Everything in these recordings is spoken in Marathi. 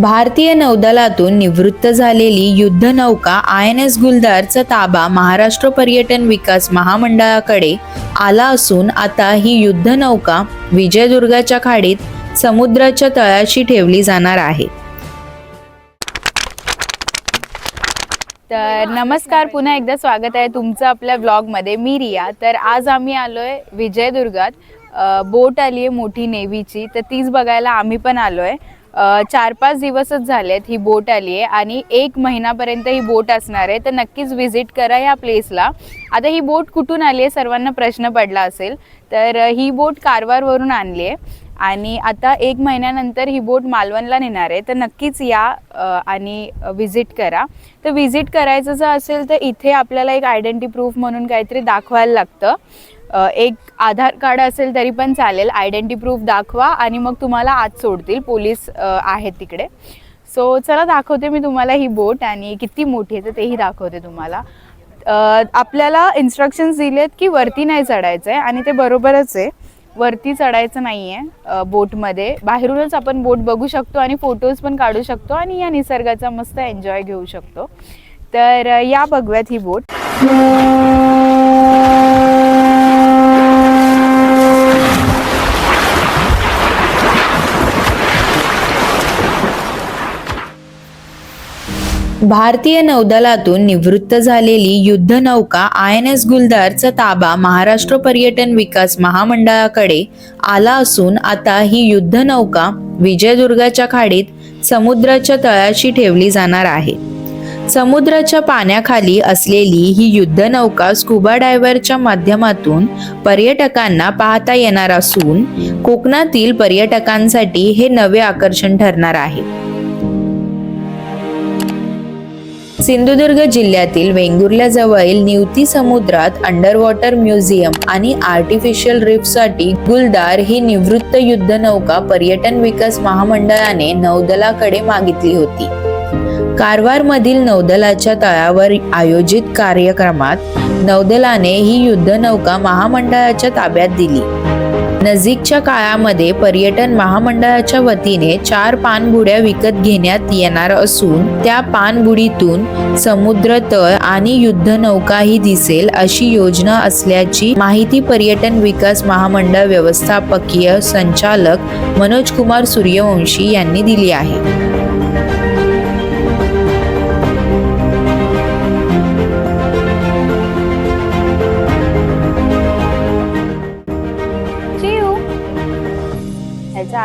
भारतीय नौदलातून निवृत्त झालेली युद्धनौका आय एन एस गुलदारचा ताबा महाराष्ट्र पर्यटन विकास महामंडळाकडे आला असून आता ही युद्धनौका विजयदुर्गाच्या खाडीत समुद्राच्या तळाशी ठेवली जाणार आहे. तर नमस्कार पुन्हा एकदा स्वागत आहे तुमचं आपल्या ब्लॉगमध्ये मी रिया. तर आज आम्ही आलो आहे विजयदुर्गात बोट आली आहे मोठी नेव्हीची. तर तीच बघायला आम्ही पण आलो आहे चार पाच दिवसच झालेत ही बोट आली आहे आणि एक महिनापर्यंत ही बोट असणार आहे. तर नक्कीच व्हिजिट करा या प्लेसला आता ही बोट कुठून आली आहे सर्वांना प्रश्न पडला असेल. तर ही बोट कारवारवरून आणली आहे आणि आता एक महिन्यानंतर ही बोट मालवणला नेणार आहे. तर नक्कीच या आणि व्हिजिट करा. तर व्हिजिट करायचं जर असेल तर इथे आपल्याला एक आयडेंटी प्रूफ म्हणून काहीतरी दाखवायला लागतं. एक आधार कार्ड असेल तरी पण चालेल. आयडेंटी प्रूफ दाखवा आणि मग तुम्हाला आत सोडतील. पोलीस आहेत तिकडे. सो चला दाखवते मी तुम्हाला ही बोट आणि किती मोठी आहे तर तेही दाखवते तुम्हाला. आपल्याला इन्स्ट्रक्शन्स दिलेत की वरती नाही चढायचं आहे आणि ते बरोबरच आहे. वरती चढायचं नाही आहे बोटमध्ये. बाहेरूनच आपण बोट बघू शकतो आणि फोटोज पण काढू शकतो आणि या निसर्गाचा मस्त एन्जॉय घेऊ शकतो. तर या बघूयात ही बोट. भारतीय नौदलातून निवृत्त झालेली युद्धनौका आय एन एस गुलदारचा ताबा महाराष्ट्र पर्यटन विकास महामंडळाकडे आला असून आता ही युद्धनौका विजयदुर्गाच्या खाडीत समुद्राच्या तळाशी ठेवली जाणार आहे. समुद्राच्या पाण्याखाली असलेली ही युद्धनौका स्कुबा डायव्हरच्या माध्यमातून पर्यटकांना पाहता येणार असून कोकणातील पर्यटकांसाठी हे नवे आकर्षण ठरणार आहे. सिंधुदुर्ग जिल्ह्यातील वेंगुर्ल्याजवळील निवती समुद्रात अंडर वॉटर म्युझियम आणि आर्टिफिशियल रिफ्टसाठी गुलदार ही निवृत्त युद्धनौका पर्यटन विकास महामंडळाने नौदलाकडे मागितली होती. कारवारमधील नौदलाच्या तळावर आयोजित कार्यक्रमात नौदलाने ही युद्धनौका महामंडळाच्या ताब्यात दिली. नजीकच्या काळामध्ये पर्यटन महामंडळाच्या वतीने चार पाणबुड्या विकत घेण्यात येणार असून त्या पाणबुडीतून समुद्र तळ आणि युद्धनौकाही दिसेल अशी योजना असल्याची माहिती पर्यटन विकास महामंडळ व्यवस्थापकीय संचालक मनोज कुमार सूर्यवंशी यांनी दिली आहे.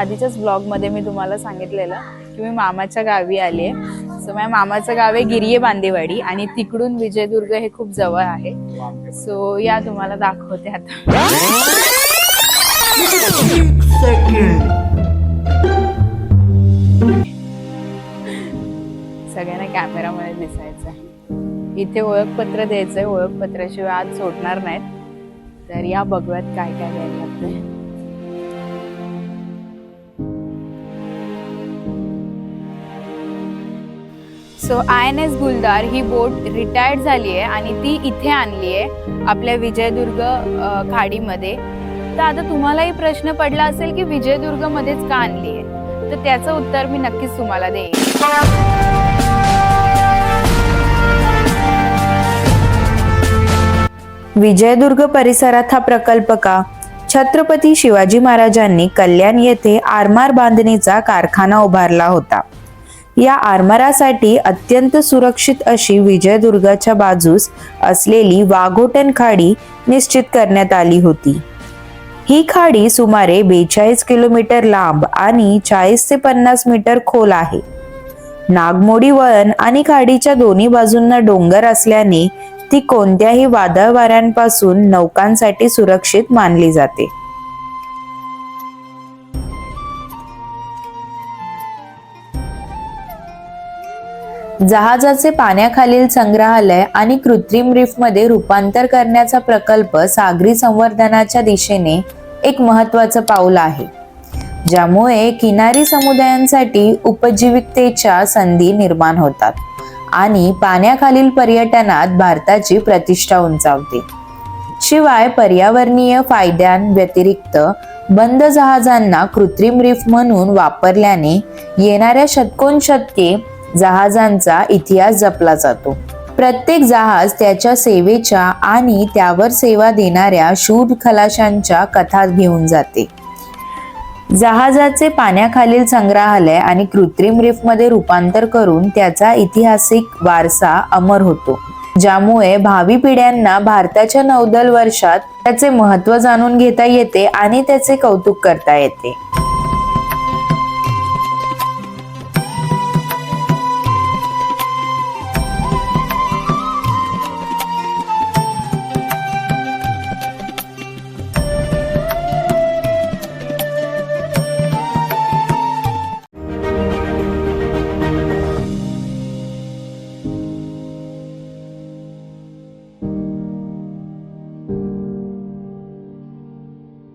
आधीच्याच ब्लॉगमध्ये मी तुम्हाला सांगितलेलं की मी मामाच्या गावी आली आहे. सो माझ्या मामाचं गाव आहे गिरिये बांदेवाडी आणि तिकडून विजयदुर्ग हे खूप जवळ आहे. सो या तुम्हाला दाखवते आता. सगळ्यांना कॅमेरामध्ये दिसायचं आहे इथे ओळखपत्र द्यायचंय. ओळखपत्राशिवाय आज सोडणार नाहीत. तर या बघूयात काय काय द्यायला लागतंय. सो आय एन एस गुलदार ही बोट रिटायर्ड झाली आहे आणि ती इथे आणली आहे आपल्या विजयदुर्ग खाडीमध्ये. तर आता तुम्हालाही प्रश्न पडला असेल की विजयदुर्गमध्येच का आणली आहे? तर त्याचं उत्तर मी नक्कीच तुम्हाला देईन. विजयदुर्ग परिसरात हा प्रकल्प का? छत्रपती शिवाजी महाराजांनी कल्याण येथे आरमार बांधणीचा कारखाना उभारला होता. या आरमारासाठी अत्यंत सुरक्षित अशी विजयदुर्गाच्या बाजूस असलेली वाघोटन खाडी निश्चित करण्यात आली होती. ही खाडी सुमारे बेचाळीस किलोमीटर लांब आणि चाळीस ते पन्नास मीटर खोल आहे. नागमोडी वळण आणि खाडीच्या दोन्ही बाजूंना डोंगर असल्याने ती कोणत्याही वादळ वाऱ्यांपासून नौकांसाठी सुरक्षित मानली जाते. जहाजाचे पाण्याखालील संग्रहालय आणि कृत्रिम रीफमध्ये रूपांतर करण्याचा प्रकल्प सागरी संवर्धनाच्या दिशेने एक महत्वाचं पाऊल आहे ज्यामुळे किनारी समुदायांसाठी उपजीविकतेच्या संधी निर्माण होतात आणि पाण्याखालील पर्यटनात भारताची प्रतिष्ठा उंचावते. शिवाय पर्यावरणीय फायद्यांव्यतिरिक्त बंद जहाजांना कृत्रिम रीफ म्हणून वापरल्याने येणाऱ्या शतकोन शतके जहाजांचा इतिहास जपला जातो. प्रत्येक जहाज त्याच्या सेवेच्या आणि त्यावर सेवा देणाऱ्या शूर खलाशांच्या कथा घेऊन जाते. जहाजाचे पाण्याखालील संग्रहालय आणि कृत्रिम रिफमध्ये रूपांतर करून त्याचा ऐतिहासिक वारसा अमर होतो. ज्यामुळे भावी पिढ्यांना भारताच्या नौदल वर्षात त्याचे महत्त्व जाणून घेता येते आणि त्याचे कौतुक करता येते.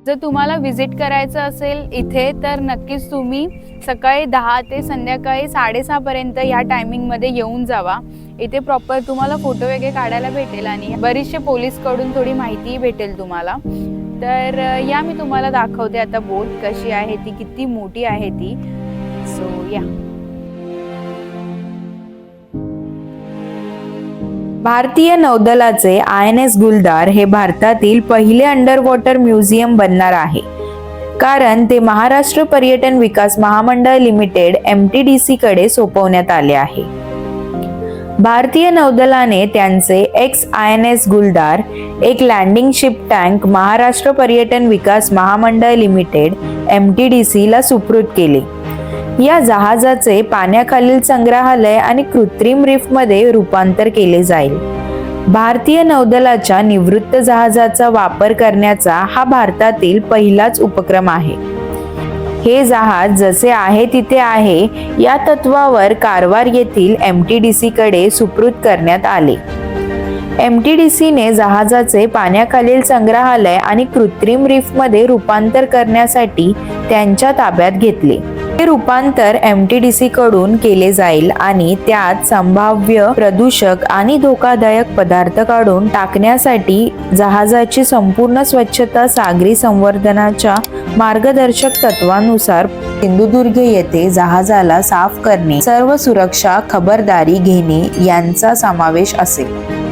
जर तुम्हाला विजिट करायचं असेल इथे तर नक्कीच तुम्ही सकाळी दहा ते संध्याकाळी साडेसहापर्यंत या टायमिंगमध्ये येऊन जावा. इथे प्रॉपर तुम्हाला फोटो वगैरे काढायला भेटेल आणि बरीचशे पोलीसकडून थोडी माहितीही भेटेल तुम्हाला. तर या मी तुम्हाला दाखवते आता बोट कशी आहे ती किती मोठी आहे ती. सो या भारतीय नौदलाचे आय एन एस गुलदार हे भारतातील पहिले अंडर वॉटर म्युझियम बनणार आहे. कारण ते Maharashtra Paryatan Vikas Mahamandal limited M T D C कडे सोपवण्यात आले आहे. भारतीय नौदलाने त्यांचे एक्स आय एन एस गुलदार एक landing ship tank Maharashtra Paryatan Vikas Mahamandal limited M T D सीला सुपूर्द केले. या जहाजाचे पाण्याखालील संग्रहालय आणि कृत्रिम रीफमध्ये रूपांतर केले जाईल. भारतीय नौदलाच्या निवृत्त जहाजाचा वापर करण्याचा हा भारतातील पहिलाच उपक्रम आहे. हे जहाज जसे आहे तिथे आहे या तत्वावर कारवार येथील एम टी डी सी कडे सुपूर्द करण्यात आले. एम टी डी सीने जहाजाचे पाण्याखालील संग्रहालय आणि कृत्रिम रीफमध्ये रूपांतर करण्यासाठी त्यांच्या ताब्यात घेतले. हे रूपांतर एम टी डी सी कडून केले जाईल आणि त्यात संभाव्य प्रदूषक आणि धोकादायक पदार्थ काढून टाकण्यासाठी जहाजाची संपूर्ण स्वच्छता सागरी संवर्धनाच्या मार्गदर्शक तत्वानुसार सिंधुदुर्ग येथे जहाजाला साफ करणे सर्व सुरक्षा खबरदारी घेणे यांचा समावेश असेल.